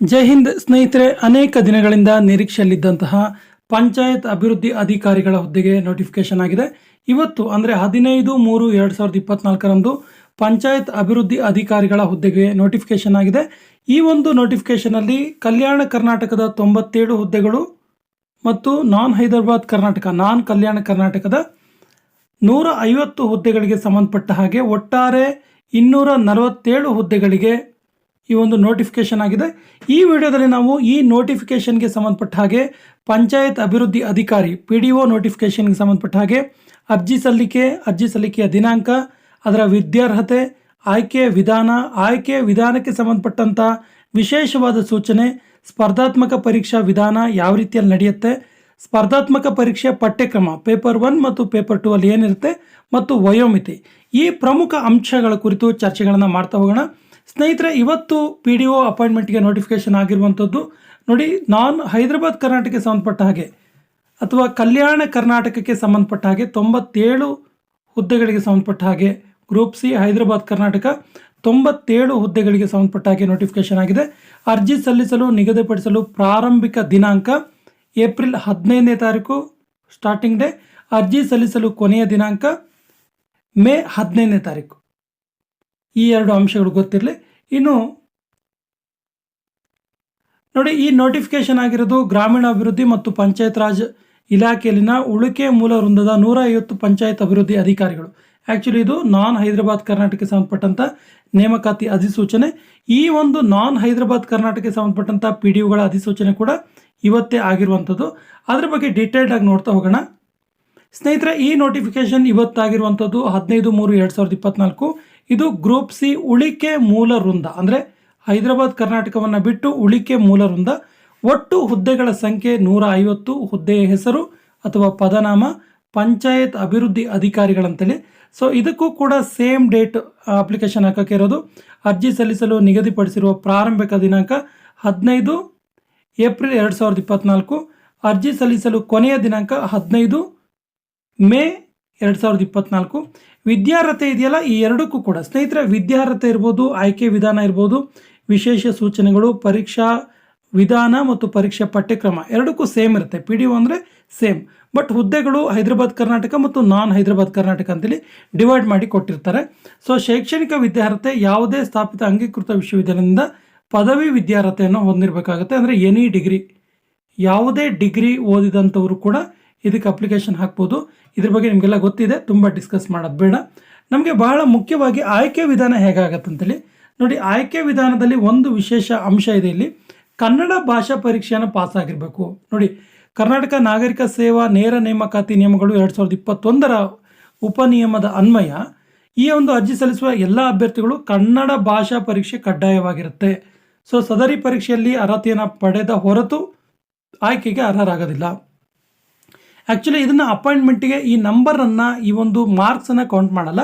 ಜೈ ಹಿಂದ್ ಸ್ನೇಹಿತರೆ, ಅನೇಕ ದಿನಗಳಿಂದ ನಿರೀಕ್ಷೆಯಲ್ಲಿದ್ದಂತಹ ಪಂಚಾಯತ್ ಅಭಿವೃದ್ಧಿ ಅಧಿಕಾರಿಗಳ ಹುದ್ದೆಗೆ ನೋಟಿಫಿಕೇಶನ್ ಆಗಿದೆ. ಇವತ್ತು ಅಂದರೆ ಹದಿನೈದು ಮೂರು ಎರಡು ಸಾವಿರದ ಇಪ್ಪತ್ನಾಲ್ಕರಂದು ಪಂಚಾಯತ್ ಅಭಿವೃದ್ಧಿ ಅಧಿಕಾರಿಗಳ ಹುದ್ದೆಗೆ ನೋಟಿಫಿಕೇಶನ್ ಆಗಿದೆ. ಈ ಒಂದು ನೋಟಿಫಿಕೇಶನಲ್ಲಿ ಕಲ್ಯಾಣ ಕರ್ನಾಟಕದ ತೊಂಬತ್ತೇಳು ಹುದ್ದೆಗಳು ಮತ್ತು ನಾನ್ ಹೈದರಾಬಾದ್ ಕರ್ನಾಟಕ, ನಾನ್ ಕಲ್ಯಾಣ ಕರ್ನಾಟಕದ ನೂರ ಐವತ್ತು ಹುದ್ದೆಗಳಿಗೆ ಸಂಬಂಧಪಟ್ಟ ಹಾಗೆ ಒಟ್ಟಾರೆ ಇನ್ನೂರ ನಲವತ್ತೇಳು ಹುದ್ದೆಗಳಿಗೆ ಈ ಒಂದು ನೋಟಿಫಿಕೇಶನ್ ಆಗಿದೆ. ಈ ವಿಡಿಯೋದಲ್ಲಿ ನಾವು ಈ ನೋಟಿಫಿಕೇಶನ್ಗೆ ಸಂಬಂಧಪಟ್ಟ ಹಾಗೆ ಪಂಚಾಯತ್ ಅಭಿವೃದ್ಧಿ ಅಧಿಕಾರಿ ಪಿ ಡಿ ಒ ನೋಟಿಫಿಕೇಶನ್ಗೆ ಸಂಬಂಧಪಟ್ಟ ಹಾಗೆ ಅರ್ಜಿ ಸಲ್ಲಿಕೆ, ಅರ್ಜಿ ಸಲ್ಲಿಕೆಯ ದಿನಾಂಕ, ಅದರ ವಿದ್ಯಾರ್ಹತೆ, ಆಯ್ಕೆ ವಿಧಾನ, ಆಯ್ಕೆ ವಿಧಾನಕ್ಕೆ ಸಂಬಂಧಪಟ್ಟಂಥ ವಿಶೇಷವಾದ ಸೂಚನೆ, ಸ್ಪರ್ಧಾತ್ಮಕ ಪರೀಕ್ಷಾ ವಿಧಾನ ಯಾವ ರೀತಿಯಲ್ಲಿ ನಡೆಯುತ್ತೆ, ಸ್ಪರ್ಧಾತ್ಮಕ ಪರೀಕ್ಷೆ ಪಠ್ಯಕ್ರಮ ಪೇಪರ್ ಒನ್ ಮತ್ತು ಪೇಪರ್ ಟೂ ಅಲ್ಲಿ ಏನಿರುತ್ತೆ ಮತ್ತು ವಯೋಮಿತಿ. ಈ ಪ್ರಮುಖ ಅಂಶಗಳ ಕುರಿತು ಚರ್ಚೆಗಳನ್ನು ಮಾಡ್ತಾ ಹೋಗೋಣ. ಸ್ನೇಹಿತರೆ, ಇವತ್ತು ಪಿ ಡಿ ಒ ಅಪಾಯಿಂಟ್ಮೆಂಟ್ಗೆ ನೋಟಿಫಿಕೇಶನ್ ಆಗಿರುವಂಥದ್ದು. ನೋಡಿ, ನಾನ್ ಹೈದರಾಬಾದ್ ಕರ್ನಾಟಕಕ್ಕೆ ಸಂಬಂಧಪಟ್ಟ ಹಾಗೆ, ಅಥವಾ ಕಲ್ಯಾಣ ಕರ್ನಾಟಕಕ್ಕೆ ಸಂಬಂಧಪಟ್ಟ ಹಾಗೆ, ತೊಂಬತ್ತೇಳು ಹುದ್ದೆಗಳಿಗೆ ಸಂಬಂಧಪಟ್ಟ ಹಾಗೆ ಗ್ರೂಪ್ ಸಿ ಹೈದರಾಬಾದ್ ಕರ್ನಾಟಕ, ತೊಂಬತ್ತೇಳು ಹುದ್ದೆಗಳಿಗೆ ಸಂಬಂಧಪಟ್ಟ ಹಾಗೆ ನೋಟಿಫಿಕೇಶನ್ ಆಗಿದೆ. ಅರ್ಜಿ ಸಲ್ಲಿಸಲು, ನಿಗದಿಪಡಿಸಲು ಪ್ರಾರಂಭಿಕ ದಿನಾಂಕ ಏಪ್ರಿಲ್ ಹದಿನೈದನೇ ತಾರೀಕು ಸ್ಟಾರ್ಟಿಂಗ್ ಡೇ ಅರ್ಜಿ ಸಲ್ಲಿಸಲು ಕೊನೆಯ ದಿನಾಂಕ ಮೇ ಹದಿನೈದನೇ ತಾರೀಕು. ಈ ಎರಡು ಅಂಶಗಳು ಗೊತ್ತಿರಲಿ. ಇನ್ನು ನೋಡಿ, ಈ ನೋಟಿಫಿಕೇಶನ್ ಆಗಿರೋದು ಗ್ರಾಮೀಣಾಭಿವೃದ್ಧಿ ಮತ್ತು ಪಂಚಾಯತ್ ರಾಜ್ ಇಲಾಖೆಯಲ್ಲಿನ ಉಳಿಕೆ ಮೂಲ ವೃಂದದ ನೂರ ಐವತ್ತು ಪಂಚಾಯತ್ ಅಭಿವೃದ್ಧಿ ಅಧಿಕಾರಿಗಳು. ಆ್ಯಕ್ಚುಲಿ ಇದು ನಾನ್ ಹೈದರಾಬಾದ್ ಕರ್ನಾಟಕಕ್ಕೆ ಸಂಬಂಧಪಟ್ಟಂಥ ನೇಮಕಾತಿ ಅಧಿಸೂಚನೆ. ಈ ಒಂದು ನಾನ್ ಹೈದರಾಬಾದ್ ಕರ್ನಾಟಕಕ್ಕೆ ಸಂಬಂಧಪಟ್ಟಂಥ ಪಿ ಡಿ ಯುಗಳ ಅಧಿಸೂಚನೆ ಕೂಡ ಇವತ್ತೇ ಆಗಿರುವಂಥದ್ದು. ಅದ್ರ ಬಗ್ಗೆ ಡೀಟೇಲ್ಡ್ ಆಗಿ ನೋಡ್ತಾ ಹೋಗೋಣ. ಸ್ನೇಹಿತರೆ, ಈ ನೋಟಿಫಿಕೇಶನ್ ಇವತ್ತಾಗಿರುವಂಥದ್ದು ಹದಿನೈದು ಮೂರು ಎರಡು ಸಾವಿರದ ಇಪ್ಪತ್ನಾಲ್ಕು. ಇದು ಗ್ರೂಪ್ ಸಿ ಉಳಿಕೆ ಮೂಲ ವೃಂದ. ಅಂದರೆ ಹೈದರಾಬಾದ್ ಕರ್ನಾಟಕವನ್ನು ಬಿಟ್ಟು ಉಳಿಕೆ ಮೂಲ ವೃಂದ. ಒಟ್ಟು ಹುದ್ದೆಗಳ ಸಂಖ್ಯೆ ನೂರ ಐವತ್ತು ಹುದ್ದೆಯ ಹೆಸರು ಅಥವಾ ಪದನಾಮ ಪಂಚಾಯತ್ ಅಭಿವೃದ್ಧಿ ಅಧಿಕಾರಿಗಳಂತೇಳಿ. ಸೊ ಇದಕ್ಕೂ ಕೂಡ ಸೇಮ್ ಡೇಟ್ ಅಪ್ಲಿಕೇಶನ್ ಹಾಕೋಕೆ ಇರೋದು. ಅರ್ಜಿ ಸಲ್ಲಿಸಲು ನಿಗದಿಪಡಿಸಿರುವ ಪ್ರಾರಂಭಿಕ ದಿನಾಂಕ ಹದಿನೈದು ಏಪ್ರಿಲ್ ಎರಡು ಸಾವಿರದ ಇಪ್ಪತ್ನಾಲ್ಕು. ಅರ್ಜಿ ಸಲ್ಲಿಸಲು ಕೊನೆಯ ದಿನಾಂಕ ಹದಿನೈದು ಮೇ ಎರಡು ಸಾವಿರದ ಇಪ್ಪತ್ನಾಲ್ಕು. ವಿದ್ಯಾರ್ಹತೆ ಇದೆಯಲ್ಲ? ಈ ಎರಡಕ್ಕೂ ಕೂಡ. ಸ್ನೇಹಿತರೆ, ವಿದ್ಯಾರ್ಹತೆ ಇರ್ಬೋದು, ಆಯ್ಕೆ ವಿಧಾನ ಇರ್ಬೋದು, ವಿಶೇಷ ಸೂಚನೆಗಳು, ಪರೀಕ್ಷಾ ವಿಧಾನ ಮತ್ತು ಪರೀಕ್ಷಾ ಪಠ್ಯಕ್ರಮ. ಎರಡಕ್ಕೂ ಸೇಮ್ ಇರುತ್ತೆ. ಪಿ ಡಿ ಒ ಅಂದರೆ ಸೇಮ್. ಬಟ್ ಹುದ್ದೆಗಳು ಹೈದರಾಬಾದ್, ಕರ್ನಾಟಕ ಮತ್ತು ನಾನ್ ಹೈದರಾಬಾದ್, ಕರ್ನಾಟಕ ಅಂತೇಳಿ ಡಿವೈಡ್ ಮಾಡಿ ಕೊಟ್ಟಿರ್ತಾರೆ. ಸೊ ಶೈಕ್ಷಣಿಕ ವಿದ್ಯಾರ್ಹತೆ ಯಾವುದೇ ಸ್ಥಾಪಿತ ಅಂಗೀಕೃತ ವಿಶ್ವವಿದ್ಯಾಲಯದಿಂದ ಪದವಿ ವಿದ್ಯಾರ್ಹತೆಯನ್ನು ಹೊಂದಿರಬೇಕಾಗುತ್ತೆ. ಅಂದರೆ ಎನಿ ಡಿಗ್ರಿ ಯಾವುದೇ ಡಿಗ್ರಿ ಓದಿದಂಥವರು ಕೂಡ ಇದಕ್ಕೆ ಅಪ್ಲಿಕೇಶನ್ ಹಾಕ್ಬೋದು. ಇದ್ರ ಬಗ್ಗೆ ನಿಮಗೆಲ್ಲ ಗೊತ್ತಿದೆ. ತುಂಬ ಡಿಸ್ಕಸ್ ಮಾಡೋದು ಬೇಡ. ನಮಗೆ ಬಹಳ ಮುಖ್ಯವಾಗಿ ಆಯ್ಕೆ ವಿಧಾನ ಹೇಗಾಗತ್ತಂತೇಳಿ ನೋಡಿ, ಆಯ್ಕೆ ವಿಧಾನದಲ್ಲಿ ಒಂದು ವಿಶೇಷ ಅಂಶ ಇದೆ ಇಲ್ಲಿ. ಕನ್ನಡ ಭಾಷಾ ಪರೀಕ್ಷೆಯನ್ನು ಪಾಸ್ ಆಗಿರಬೇಕು. ನೋಡಿ, ಕರ್ನಾಟಕ ನಾಗರಿಕ ಸೇವಾ ನೇರ ನೇಮಕಾತಿ ನಿಯಮಗಳು ಎರಡು ಸಾವಿರದ ಇಪ್ಪತ್ತೊಂದರ ಉಪನಿಯಮದ ಅನ್ವಯ. ಈ ಒಂದು ಅರ್ಜಿ ಸಲ್ಲಿಸುವ ಎಲ್ಲ ಅಭ್ಯರ್ಥಿಗಳು ಕನ್ನಡ ಭಾಷಾ ಪರೀಕ್ಷೆ ಕಡ್ಡಾಯವಾಗಿರುತ್ತೆ. ಸೊ ಸದರಿ ಪರೀಕ್ಷೆಯಲ್ಲಿ ಅರ್ಹತೆಯನ್ನು ಪಡೆದ ಹೊರತು ಆಯ್ಕೆಗೆ ಅರ್ಹರಾಗೋದಿಲ್ಲ. ಆ್ಯಕ್ಚುಲಿ ಇದನ್ನು ಅಪಾಯಿಂಟ್ಮೆಂಟಿಗೆ ಈ ನಂಬರನ್ನು ಈ ಒಂದು ಮಾರ್ಕ್ಸನ್ನು ಕೌಂಟ್ ಮಾಡಲ್ಲ.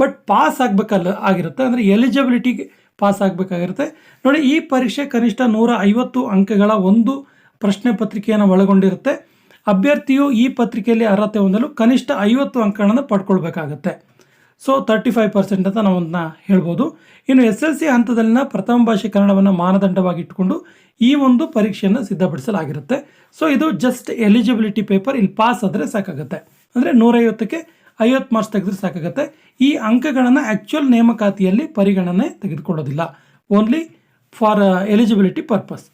ಬಟ್ ಪಾಸ್ ಆಗಬೇಕಲ್ಲ, ಆಗಿರುತ್ತೆ. ಅಂದರೆ ಎಲಿಜಿಬಿಲಿಟಿಗೆ ಪಾಸ್ ಆಗಬೇಕಾಗಿರುತ್ತೆ. ನೋಡಿ, ಈ ಪರೀಕ್ಷೆ ಕನಿಷ್ಠ ನೂರ ಐವತ್ತು ಅಂಕಗಳ ಒಂದು ಪ್ರಶ್ನೆ ಪತ್ರಿಕೆಯನ್ನು ಒಳಗೊಂಡಿರುತ್ತೆ. ಅಭ್ಯರ್ಥಿಯು ಈ ಪತ್ರಿಕೆಯಲ್ಲಿ ಅರ್ಹತೆ ಹೊಂದಲು ಕನಿಷ್ಠ ಐವತ್ತು ಅಂಕಗಳನ್ನು ಪಡ್ಕೊಳ್ಬೇಕಾಗತ್ತೆ. ಸೊ ತರ್ಟಿ ಫೈವ್ ಪರ್ಸೆಂಟ್ ಅಂತ ನಾವು ಅದನ್ನ ಹೇಳ್ಬೋದು. ಇನ್ನು ಎಸ್ ಎಲ್ ಸಿ ಹಂತದಲ್ಲಿನ ಪ್ರಥಮ ಭಾಷೆ ಕನ್ನಡವನ್ನು ಮಾನದಂಡವಾಗಿ ಇಟ್ಟುಕೊಂಡು ಈ ಒಂದು ಪರೀಕ್ಷೆಯನ್ನು ಸಿದ್ಧಪಡಿಸಲಾಗಿರುತ್ತೆ. ಸೊ ಇದು ಜಸ್ಟ್ ಎಲಿಜಿಬಿಲಿಟಿ ಪೇಪರ್ ಇಲ್ಲಿ ಪಾಸ್ ಆದರೆ ಸಾಕಾಗುತ್ತೆ. ಅಂದರೆ ನೂರೈವತ್ತಕ್ಕೆ ಐವತ್ತು ಮಾರ್ಕ್ಸ್ ತೆಗೆದ್ರೆ ಸಾಕಾಗುತ್ತೆ. ಈ ಅಂಕಗಳನ್ನು ಆ್ಯಕ್ಚುಯಲ್ ನೇಮಕಾತಿಯಲ್ಲಿ ಪರಿಗಣನೆ ತೆಗೆದುಕೊಳ್ಳೋದಿಲ್ಲ. Only for eligibility purpose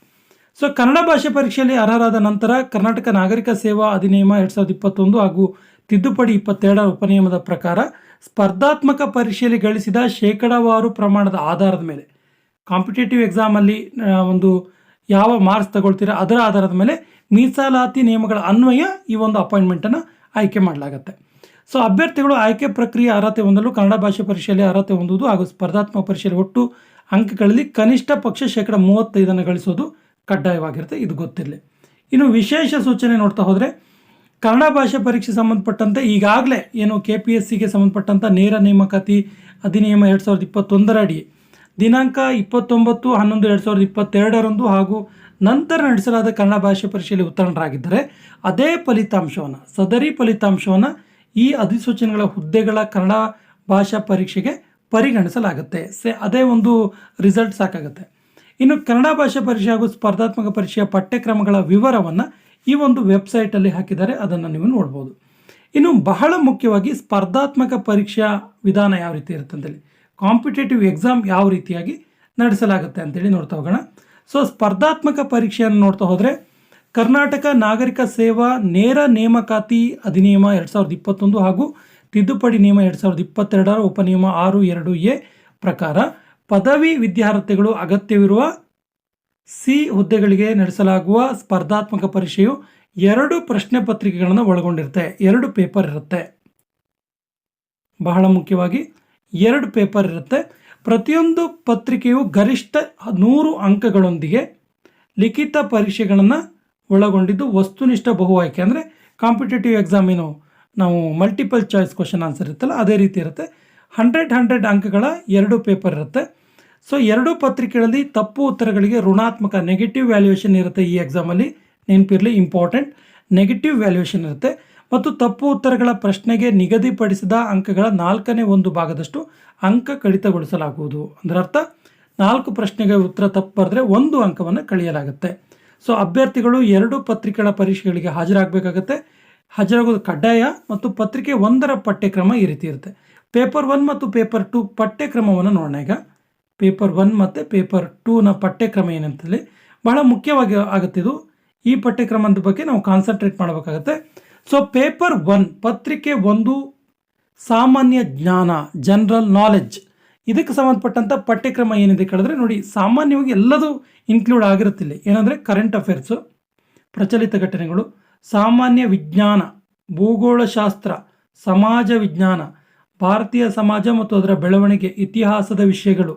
so Kannada ಭಾಷೆ ಪರೀಕ್ಷೆಯಲ್ಲಿ ಅರ್ಹರಾದ ನಂತರ ಕರ್ನಾಟಕ ನಾಗರಿಕ ಸೇವಾ ಅಧಿನಿಯಮ ಎರಡು ಸಾವಿರದ ಇಪ್ಪತ್ತೊಂದು ಹಾಗೂ ತಿದ್ದುಪಡಿ ಇಪ್ಪತ್ತೆರಡರ ಉಪನಿಯಮದ ಪ್ರಕಾರ ಸ್ಪರ್ಧಾತ್ಮಕ ಪರೀಕ್ಷೆಯಲ್ಲಿ ಗಳಿಸಿದ ಶೇಕಡಾವಾರು ಪ್ರಮಾಣದ ಆಧಾರದ ಮೇಲೆ ಕಾಂಪಿಟೇಟಿವ್ ಎಕ್ಸಾಮಲ್ಲಿ ಒಂದು ಯಾವ ಮಾರ್ಕ್ಸ್ ತಗೊಳ್ತೀರಾ ಅದರ ಆಧಾರದ ಮೇಲೆ ಮೀಸಲಾತಿ ನಿಯಮಗಳ ಅನ್ವಯ ಈ ಒಂದು ಅಪಾಯಿಂಟ್ಮೆಂಟನ್ನು ಆಯ್ಕೆ ಮಾಡಲಾಗುತ್ತೆ. ಸೊ, ಅಭ್ಯರ್ಥಿಗಳು ಆಯ್ಕೆ ಪ್ರಕ್ರಿಯೆ ಅರ್ಹತೆ ಹೊಂದಲು ಕನ್ನಡ ಭಾಷೆ ಪರೀಕ್ಷೆಯಲ್ಲಿ ಅರ್ಹತೆ ಹೊಂದುವುದು ಹಾಗೂ ಸ್ಪರ್ಧಾತ್ಮಕ ಪರೀಕ್ಷೆಯಲ್ಲಿ ಒಟ್ಟು ಅಂಕಗಳಲ್ಲಿ ಕನಿಷ್ಠ ಪಕ್ಷ ಶೇಕಡ ಮೂವತ್ತೈದನ್ನು ಗಳಿಸೋದು ಕಡ್ಡಾಯವಾಗಿರುತ್ತೆ. ಇದು ಗೊತ್ತಿರಲಿ. ಇನ್ನು ವಿಶೇಷ ಸೂಚನೆ ನೋಡ್ತಾ ಹೋದರೆ ಕನ್ನಡ ಭಾಷೆ ಪರೀಕ್ಷೆ ಸಂಬಂಧಪಟ್ಟಂತೆ ಈಗಾಗಲೇ ಏನು ಕೆ ಪಿ ಎಸ್ ಸಿಗೆ ಸಂಬಂಧಪಟ್ಟಂಥ ನೇರ ನೇಮಕಾತಿ ಅಧಿನಿಯಮ ಎರಡು ಸಾವಿರದ ಇಪ್ಪತ್ತೊಂದರ ಅಡಿ. ದಿನಾಂಕ ಇಪ್ಪತ್ತೊಂಬತ್ತು, ಹನ್ನೊಂದು, ಎರಡು ಸಾವಿರದ ಇಪ್ಪತ್ತೆರಡರಂದು ಹಾಗೂ ನಂತರ ನಡೆಸಲಾದ ಕನ್ನಡ ಭಾಷೆ ಪರೀಕ್ಷೆಯಲ್ಲಿ ಉತ್ತೀರ್ಣರಾಗಿದ್ದರೆ ಅದೇ ಫಲಿತಾಂಶವನ್ನು, ಸದರಿ ಫಲಿತಾಂಶವನ್ನು ಈ ಅಧಿಸೂಚನೆಗಳ ಹುದ್ದೆಗಳ ಕನ್ನಡ ಭಾಷಾ ಪರೀಕ್ಷೆಗೆ ಪರಿಗಣಿಸಲಾಗುತ್ತೆ. ಸೆ, ಅದೇ ಒಂದು ರಿಸಲ್ಟ್ ಸಾಕಾಗುತ್ತೆ. ಇನ್ನು ಕನ್ನಡ ಭಾಷಾ ಪರೀಕ್ಷೆ ಹಾಗೂ ಸ್ಪರ್ಧಾತ್ಮಕ ಪರೀಕ್ಷೆಯ ಪಠ್ಯಕ್ರಮಗಳ ವಿವರವನ್ನು ಈ ಒಂದು ವೆಬ್ಸೈಟಲ್ಲಿ ಹಾಕಿದ್ದಾರೆ, ಅದನ್ನು ನೀವು ನೋಡ್ಬೋದು. ಇನ್ನು ಬಹಳ ಮುಖ್ಯವಾಗಿ ಸ್ಪರ್ಧಾತ್ಮಕ ಪರೀಕ್ಷಾ ವಿಧಾನ ಯಾವ ರೀತಿ ಇರುತ್ತೆ ಅಂತೇಳಿ ಕಾಂಪಿಟೇಟಿವ್ ಎಕ್ಸಾಮ್ ಯಾವ ರೀತಿಯಾಗಿ ನಡೆಸಲಾಗುತ್ತೆ ಅಂತೇಳಿ ನೋಡ್ತಾ ಹೋಗೋಣ. ಸೊ ಸ್ಪರ್ಧಾತ್ಮಕ ಪರೀಕ್ಷೆಯನ್ನು ನೋಡ್ತಾ ಹೋದರೆ, ಕರ್ನಾಟಕ ನಾಗರಿಕ ಸೇವಾ ನೇರ ನೇಮಕಾತಿ ಅಧಿನಿಯಮ ಎರಡು ಸಾವಿರದ ಇಪ್ಪತ್ತೊಂದು ಹಾಗೂ ತಿದ್ದುಪಡಿ ನಿಯಮ ಎರಡು ಸಾವಿರದ ಇಪ್ಪತ್ತೆರಡರ ಉಪನಿಯಮ ಆರು ಎರಡು ಎ ಪ್ರಕಾರ ಪದವಿ ವಿದ್ಯಾರ್ಥಿಗಳು ಅಗತ್ಯವಿರುವ ಸಿ ಹುದ್ದೆಗಳಿಗೆ ನಡೆಸಲಾಗುವ ಸ್ಪರ್ಧಾತ್ಮಕ ಪರೀಕ್ಷೆಯು ಎರಡು ಪ್ರಶ್ನೆ ಪತ್ರಿಕೆಗಳನ್ನು ಒಳಗೊಂಡಿರುತ್ತೆ, ಎರಡು ಪೇಪರ್ ಇರುತ್ತೆ. ಬಹಳ ಮುಖ್ಯವಾಗಿ ಎರಡು ಪೇಪರ್ ಇರುತ್ತೆ. ಪ್ರತಿಯೊಂದು ಪತ್ರಿಕೆಯು ಗರಿಷ್ಠ ನೂರು ಅಂಕಗಳೊಂದಿಗೆ ಲಿಖಿತ ಪರೀಕ್ಷೆಗಳನ್ನು ಒಳಗೊಂಡಿದ್ದು ವಸ್ತುನಿಷ್ಠ ಬಹು ಆಯ್ಕೆ ಅಂದರೆ ಕಾಂಪಿಟೇಟಿವ್ ಎಕ್ಸಾಮ್ ಏನು, ನಾವು ಮಲ್ಟಿಪಲ್ ಚಾಯ್ಸ್ ಕ್ವಶನ್ ಆನ್ಸರ್ ಇರುತ್ತಲ್ಲ ಅದೇ ರೀತಿ ಇರುತ್ತೆ. ಹಂಡ್ರೆಡ್ ಹಂಡ್ರೆಡ್ ಅಂಕಗಳ ಎರಡು ಪೇಪರ್ ಇರುತ್ತೆ. ಸೊ ಎರಡು ಪತ್ರಿಕೆಗಳಲ್ಲಿ ತಪ್ಪು ಉತ್ತರಗಳಿಗೆ ಋಣಾತ್ಮಕ ನೆಗೆಟಿವ್ ವ್ಯಾಲ್ಯೂಯೇಷನ್ ಇರುತ್ತೆ ಈ ಎಕ್ಸಾಮಲ್ಲಿ ನೆನಪಿರಲಿ ಇಂಪಾರ್ಟೆಂಟ್ ನೆಗೆಟಿವ್ ವ್ಯಾಲ್ಯೂಯೇಷನ್ ಇರುತ್ತೆ. ಮತ್ತು ತಪ್ಪು ಉತ್ತರಗಳ ಪ್ರಶ್ನೆಗೆ ನಿಗದಿಪಡಿಸಿದ ಅಂಕಗಳ ನಾಲ್ಕನೇ ಒಂದು ಭಾಗದಷ್ಟು ಅಂಕ ಕಡಿತಗೊಳಿಸಲಾಗುವುದು. ಅದರ ಅರ್ಥ, ನಾಲ್ಕು ಪ್ರಶ್ನೆಗೆ ಉತ್ತರ ತಪ್ಪು ಬರೆದ್ರೆ ಒಂದು ಅಂಕವನ್ನು ಕಳೆಯಲಾಗುತ್ತೆ. ಸೊ ಅಭ್ಯರ್ಥಿಗಳು ಎರಡು ಪತ್ರಿಕೆಗಳ ಪರೀಕ್ಷೆಗಳಿಗೆ ಹಾಜರಾಗಬೇಕಾಗತ್ತೆ. ಹಾಜರಾಗೋದು ಕಡ್ಡಾಯ ಮತ್ತು ಪತ್ರಿಕೆ ಒಂದರ ಪಠ್ಯಕ್ರಮ ಈ ರೀತಿ ಇರುತ್ತೆ. ಪೇಪರ್ ಒನ್ ಮತ್ತು ಪೇಪರ್ ಟು ಪಠ್ಯಕ್ರಮವನ್ನು ನೋಡೋಣ ಈಗ. ಪೇಪರ್ ಒನ್ ಮತ್ತು ಪೇಪರ್ ಟೂನ ಪಠ್ಯಕ್ರಮ ಏನಂತೇಳಿ ಬಹಳ ಮುಖ್ಯವಾಗಿ ಆಗುತ್ತೆ ಇದು. ಈ ಪಠ್ಯಕ್ರಮದ ಬಗ್ಗೆ ನಾವು ಕಾನ್ಸಂಟ್ರೇಟ್ ಮಾಡಬೇಕಾಗತ್ತೆ. ಸೊ ಪೇಪರ್ ಒನ್ ಪತ್ರಿಕೆ ಒಂದು, ಸಾಮಾನ್ಯ ಜ್ಞಾನ ಜನರಲ್ ನಾಲೆಡ್ಜ್ ಇದಕ್ಕೆ ಸಂಬಂಧಪಟ್ಟಂಥ ಪಠ್ಯಕ್ರಮ ಏನಿದೆ ಕೇಳಿದ್ರೆ ನೋಡಿ, ಸಾಮಾನ್ಯವಾಗಿ ಎಲ್ಲದೂ ಇನ್ಕ್ಲೂಡ್ ಆಗಿರುತ್ತಿಲ್ಲ ಏನಂದರೆ ಕರೆಂಟ್ ಅಫೇರ್ಸು ಪ್ರಚಲಿತ ಘಟನೆಗಳು, ಸಾಮಾನ್ಯ ವಿಜ್ಞಾನ, ಭೂಗೋಳಶಾಸ್ತ್ರ, ಸಮಾಜ ವಿಜ್ಞಾನ, ಭಾರತೀಯ ಸಮಾಜ ಮತ್ತು ಅದರ ಬೆಳವಣಿಗೆ, ಇತಿಹಾಸದ ವಿಷಯಗಳು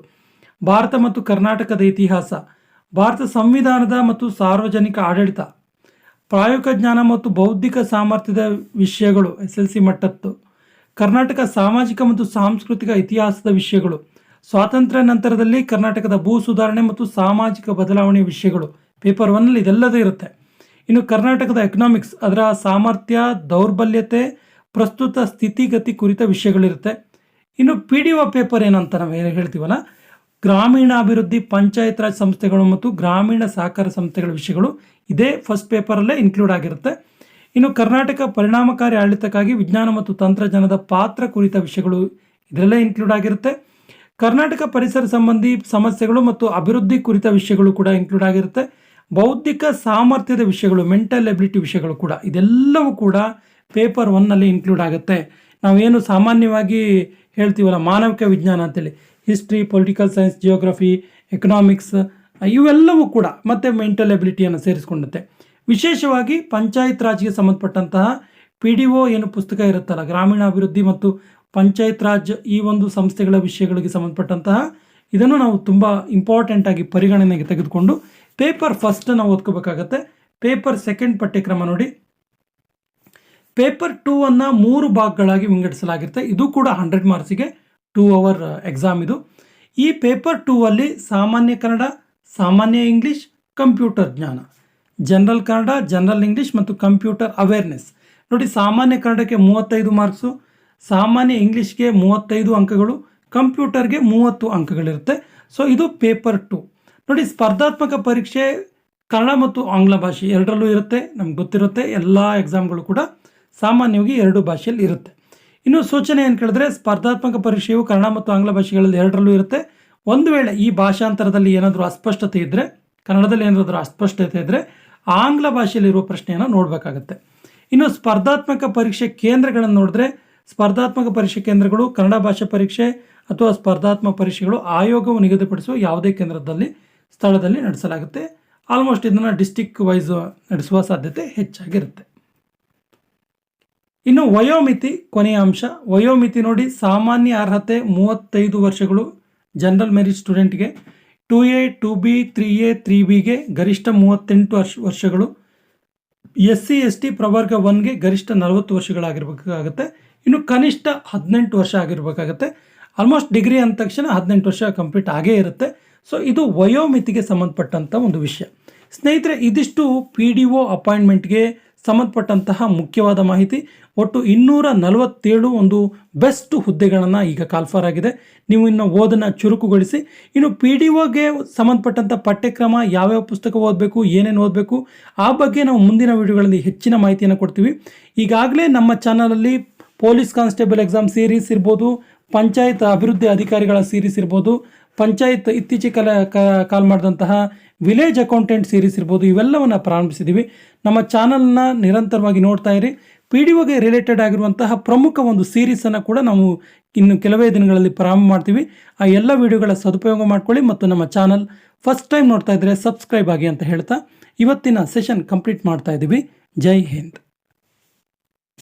ಭಾರತ ಮತ್ತು ಕರ್ನಾಟಕದ ಇತಿಹಾಸ, ಭಾರತ ಸಂವಿಧಾನದ ಮತ್ತು ಸಾರ್ವಜನಿಕ ಆಡಳಿತ, ಪ್ರಾಯೋಗಿಕ ಜ್ಞಾನ ಮತ್ತು ಬೌದ್ಧಿಕ ಸಾಮರ್ಥ್ಯದ ವಿಷಯಗಳು, ಎಸ್ ಎಲ್ ಸಿ ಮಟ್ಟದ್ದು ಕರ್ನಾಟಕ ಸಾಮಾಜಿಕ ಮತ್ತು ಸಾಂಸ್ಕೃತಿಕ ಇತಿಹಾಸದ ವಿಷಯಗಳು, ಸ್ವಾತಂತ್ರ್ಯ ನಂತರದಲ್ಲಿ ಕರ್ನಾಟಕದ ಭೂ ಸುಧಾರಣೆ ಮತ್ತು ಸಾಮಾಜಿಕ ಬದಲಾವಣೆ ವಿಷಯಗಳು, ಪೇಪರ್ ಒನ್ನಲ್ಲಿ ಇದೆಲ್ಲದೂ ಇರುತ್ತೆ. ಇನ್ನು ಕರ್ನಾಟಕದ ಎಕನಾಮಿಕ್ಸ್ ಅದರ ಸಾಮರ್ಥ್ಯ, ದೌರ್ಬಲ್ಯತೆ, ಪ್ರಸ್ತುತ ಸ್ಥಿತಿಗತಿ ಕುರಿತ ವಿಷಯಗಳಿರುತ್ತೆ. ಇನ್ನು ಪಿ ಡಿ ಒ ಪೇಪರ್ ಏನಂತ ನಾವು ಹೇಳ್ತೀವಲ್ಲ ಗ್ರಾಮೀಣಾಭಿವೃದ್ಧಿ ಪಂಚಾಯತ್ ರಾಜ್ ಸಂಸ್ಥೆಗಳು ಮತ್ತು ಗ್ರಾಮೀಣ ಸಹಕಾರ ಸಂಸ್ಥೆಗಳ ವಿಷಯಗಳು ಇದೇ ಫಸ್ಟ್ ಪೇಪರಲ್ಲೇ ಇನ್ಕ್ಲೂಡ್ ಆಗಿರುತ್ತೆ. ಇನ್ನು ಕರ್ನಾಟಕ ಪರಿಣಾಮಕಾರಿ ಆಡಳಿತಕ್ಕಾಗಿ ವಿಜ್ಞಾನ ಮತ್ತು ತಂತ್ರಜ್ಞಾನದ ಪಾತ್ರ ಕುರಿತ ವಿಷಯಗಳು ಇದರಲ್ಲೇ ಇನ್ಕ್ಲೂಡ್ ಆಗಿರುತ್ತೆ. ಕರ್ನಾಟಕ ಪರಿಸರ ಸಂಬಂಧಿ ಸಮಸ್ಯೆಗಳು ಮತ್ತು ಅಭಿವೃದ್ಧಿ ಕುರಿತ ವಿಷಯಗಳು ಕೂಡ ಇನ್ಕ್ಲೂಡ್ ಆಗಿರುತ್ತೆ. ಬೌದ್ಧಿಕ ಸಾಮರ್ಥ್ಯದ ವಿಷಯಗಳು ಮೆಂಟಲ್ ಎಬಿಲಿಟಿ ವಿಷಯಗಳು ಕೂಡ ಇದೆಲ್ಲವೂ ಕೂಡ ಪೇಪರ್ ಒನ್ನಲ್ಲಿ ಇನ್ಕ್ಲೂಡ್ ಆಗುತ್ತೆ. ನಾವೇನು ಸಾಮಾನ್ಯವಾಗಿ ಹೇಳ್ತೀವಲ್ಲ ಮಾನವಿಕ ವಿಜ್ಞಾನ ಅಂತೇಳಿ. History political science geography economics ಇವೆಲ್ಲವೂ ಕೂಡ ಮತ್ತು ಮೆಂಟಲ್ ಎಬಿಲಿಟಿಯನ್ನು ಸೇರಿಸ್ಕೊಂಡಂತೆ. ವಿಶೇಷವಾಗಿ ಪಂಚಾಯತ್ ರಾಜ್ಗೆ ಸಂಬಂಧಪಟ್ಟಂತಹ ಪಿ ಡಿ ಒ ಏನು ಪುಸ್ತಕ ಇರುತ್ತಲ್ಲ, ಗ್ರಾಮೀಣಾಭಿವೃದ್ಧಿ ಮತ್ತು ಪಂಚಾಯತ್ ರಾಜ್ ಈ ಒಂದು ಸಂಸ್ಥೆಗಳ ವಿಷಯಗಳಿಗೆ ಸಂಬಂಧಪಟ್ಟಂತಹ ಇದನ್ನು ನಾವು ತುಂಬ ಇಂಪಾರ್ಟೆಂಟ್ ಆಗಿ ಪರಿಗಣನೆಗೆ ತೆಗೆದುಕೊಂಡು ಪೇಪರ್ ಫಸ್ಟನ್ನು ಓದ್ಕೋಬೇಕಾಗತ್ತೆ. ಪೇಪರ್ ಸೆಕೆಂಡ್ ಪಠ್ಯಕ್ರಮ ನೋಡಿ. ಪೇಪರ್ ಟೂ ಅನ್ನು ಮೂರು ಭಾಗಗಳಾಗಿ ವಿಂಗಡಿಸಲಾಗಿರುತ್ತೆ. ಇದು ಕೂಡ ಹಂಡ್ರೆಡ್ ಮಾರ್ಕ್ಸಿಗೆ ಟೂ ಅವರ್ ಎಕ್ಸಾಮ್ ಇದು. ಈ ಪೇಪರ್ ಟೂ ಅಲ್ಲಿ ಸಾಮಾನ್ಯ ಕನ್ನಡ, ಸಾಮಾನ್ಯ ಇಂಗ್ಲೀಷ್ ಕಂಪ್ಯೂಟರ್ ಜ್ಞಾನ. ಜನರಲ್ ಕನ್ನಡ ಜನರಲ್ ಇಂಗ್ಲೀಷ್ ಮತ್ತು ಕಂಪ್ಯೂಟರ್ ಅವೇರ್ನೆಸ್ ನೋಡಿ, ಸಾಮಾನ್ಯ ಕನ್ನಡಕ್ಕೆ ಮೂವತ್ತೈದು ಮಾರ್ಕ್ಸು ಸಾಮಾನ್ಯ ಇಂಗ್ಲೀಷ್ಗೆ ಮೂವತ್ತೈದು ಅಂಕಗಳು ಕಂಪ್ಯೂಟರ್ಗೆ ಮೂವತ್ತು ಅಂಕಗಳಿರುತ್ತೆ. ಸೊ ಇದು ಪೇಪರ್ ಟು ನೋಡಿ, ಸ್ಪರ್ಧಾತ್ಮಕ ಪರೀಕ್ಷೆ ಕನ್ನಡ ಮತ್ತು ಆಂಗ್ಲ ಭಾಷೆ ಎರಡರಲ್ಲೂ ಇರುತ್ತೆ. ನಮ್ಗೆ ಗೊತ್ತಿರುತ್ತೆ, ಎಲ್ಲ ಎಕ್ಸಾಮ್ಗಳು ಕೂಡ ಸಾಮಾನ್ಯವಾಗಿ ಎರಡು ಭಾಷೆಯಲ್ಲಿ ಇರುತ್ತೆ. ಇನ್ನು ಸೂಚನೆ ಏನು ಕೇಳಿದ್ರೆ ಸ್ಪರ್ಧಾತ್ಮಕ ಪರೀಕ್ಷೆಯು ಕನ್ನಡ ಮತ್ತು ಆಂಗ್ಲ ಭಾಷೆಗಳಲ್ಲಿ ಎರಡರಲ್ಲೂ ಇರುತ್ತೆ. ಒಂದು ವೇಳೆ ಈ ಭಾಷಾಂತರದಲ್ಲಿ ಏನಾದರೂ ಅಸ್ಪಷ್ಟತೆ ಇದ್ದರೆ ಕನ್ನಡದಲ್ಲಿ ಏನಾದರೂ ಅಸ್ಪಷ್ಟತೆ ಇದ್ದರೆ ಆಂಗ್ಲ ಭಾಷೆಯಲ್ಲಿರುವ ಪ್ರಶ್ನೆಯನ್ನು ನೋಡಬೇಕಾಗತ್ತೆ. ಇನ್ನು ಸ್ಪರ್ಧಾತ್ಮಕ ಪರೀಕ್ಷೆ ಕೇಂದ್ರಗಳನ್ನು ನೋಡಿದ್ರೆ ಸ್ಪರ್ಧಾತ್ಮಕ ಪರೀಕ್ಷೆ ಕೇಂದ್ರಗಳು ಕನ್ನಡ ಭಾಷೆ ಪರೀಕ್ಷೆ ಅಥವಾ ಸ್ಪರ್ಧಾತ್ಮಕ ಪರೀಕ್ಷೆಗಳು ಆಯೋಗವು ನಿಗದಿಪಡಿಸುವ ಯಾವುದೇ ಕೇಂದ್ರದಲ್ಲಿ, ಸ್ಥಳದಲ್ಲಿ ನಡೆಸಲಾಗುತ್ತೆ. ಆಲ್ಮೋಸ್ಟ್ ಇದನ್ನು ಡಿಸ್ಟಿಕ್ ವೈಸ್ ನಡೆಸುವ ಸಾಧ್ಯತೆ ಹೆಚ್ಚಾಗಿರುತ್ತೆ. ಇನ್ನು ವಯೋಮಿತಿ ಕೊನೆಯ ಅಂಶ. ವಯೋಮಿತಿ ನೋಡಿ ಸಾಮಾನ್ಯ ಅರ್ಹತೆ ಮೂವತ್ತೈದು ವರ್ಷಗಳು general merit ಸ್ಟೂಡೆಂಟ್ಗೆ. Two A, two B, three A, three ಬಿಗೆ ಗರಿಷ್ಠ ಮೂವತ್ತೆಂಟು ವರ್ಷ, ವರ್ಷಗಳು. ಎಸ್ ಸಿ ಎಸ್ ಟಿ ಪ್ರವರ್ಗ ಒನ್ಗೆ ಗರಿಷ್ಠ ನಲವತ್ತು ವರ್ಷಗಳಾಗಿರ್ಬೇಕಾಗತ್ತೆ. ಇನ್ನು ಕನಿಷ್ಠ ಹದಿನೆಂಟು ವರ್ಷ ಆಗಿರಬೇಕಾಗತ್ತೆ. ಆಲ್ಮೋಸ್ಟ್ ಡಿಗ್ರಿ ಅಂದ ತಕ್ಷಣ ಹದಿನೆಂಟು ವರ್ಷ ಕಂಪ್ಲೀಟ್ ಆಗೇ ಇರುತ್ತೆ. ಸೊ ಇದು ವಯೋಮಿತಿಗೆ ಸಂಬಂಧಪಟ್ಟಂಥ ಒಂದು ವಿಷಯ. ಸ್ನೇಹಿತರೆ, ಇದಿಷ್ಟು ಪಿ ಡಿ ಒ ಅಪಾಯಿಂಟ್ಮೆಂಟ್ಗೆ ಸಂಬಂಧಪಟ್ಟಂತಹ ಮುಖ್ಯವಾದ ಮಾಹಿತಿ. ಒಟ್ಟು ಇನ್ನೂರ ನಲವತ್ತೇಳು ಒಂದು ಬೆಸ್ಟ್ ಹುದ್ದೆಗಳನ್ನು ಈಗ ಕಾಲ್ಫಾರ್ ಆಗಿದೆ. ನೀವು ಇನ್ನು ಓದನ್ನು ಚುರುಕುಗೊಳಿಸಿ. ಇನ್ನು ಪಿ ಡಿ ಒಗೆ ಸಂಬಂಧಪಟ್ಟಂಥ ಪಠ್ಯಕ್ರಮ ಯಾವ್ಯಾವ ಪುಸ್ತಕ ಓದಬೇಕು, ಏನೇನು ಓದಬೇಕು, ಆ ಬಗ್ಗೆ ನಾವು ಮುಂದಿನ ವಿಡಿಯೋಗಳಲ್ಲಿ ಹೆಚ್ಚಿನ ಮಾಹಿತಿಯನ್ನು ಕೊಡ್ತೀವಿ. ಈಗಾಗಲೇ ನಮ್ಮ ಚಾನಲಲ್ಲಿ ಪೊಲೀಸ್ ಕಾನ್ಸ್ಟೇಬಲ್ ಎಕ್ಸಾಮ್ ಸೀರೀಸ್ ಇರ್ಬೋದು, ಪಂಚಾಯತ್ ಅಭಿವೃದ್ಧಿ ಅಧಿಕಾರಿಗಳ ಸೀರೀಸ್ ಇರ್ಬೋದು, ಪಂಚಾಯತ್ ಇತ್ತೀಚೆಗೆ ಕಲ ಮಾಡಿದಂತಹ ವಿಲೇಜ್ ಅಕೌಂಟೆಂಟ್ ಸೀರೀಸ್ ಇರ್ಬೋದು, ಇವೆಲ್ಲವನ್ನು ಪ್ರಾರಂಭಿಸಿದ್ದೀವಿ ನಮ್ಮ ಚಾನಲ್ನ ನಿರಂತರವಾಗಿ ನೋಡ್ತಾ ಇರಿ. ಪಿ ಡಿ ಒಗೆ ರಿಲೇಟೆಡ್ ಆಗಿರುವಂತಹ ಪ್ರಮುಖ ಒಂದು ಸೀರೀಸನ್ನು ಕೂಡ ನಾವು ಇನ್ನು ಕೆಲವೇ ದಿನಗಳಲ್ಲಿ ಪ್ರಾರಂಭ ಮಾಡ್ತೀವಿ. ಆ ಎಲ್ಲ ವಿಡಿಯೋಗಳ ಸದುಪಯೋಗ ಮಾಡ್ಕೊಳ್ಳಿ ಮತ್ತು ನಮ್ಮ ಚಾನಲ್ ಫಸ್ಟ್ ಟೈಮ್ ನೋಡ್ತಾ ಇದ್ದರೆ ಸಬ್ಸ್ಕ್ರೈಬ್ ಆಗಿ ಅಂತ ಹೇಳ್ತಾ ಇವತ್ತಿನ ಸೆಷನ್ ಕಂಪ್ಲೀಟ್ ಮಾಡ್ತಾ ಇದ್ದೀವಿ. ಜೈ ಹಿಂದ್.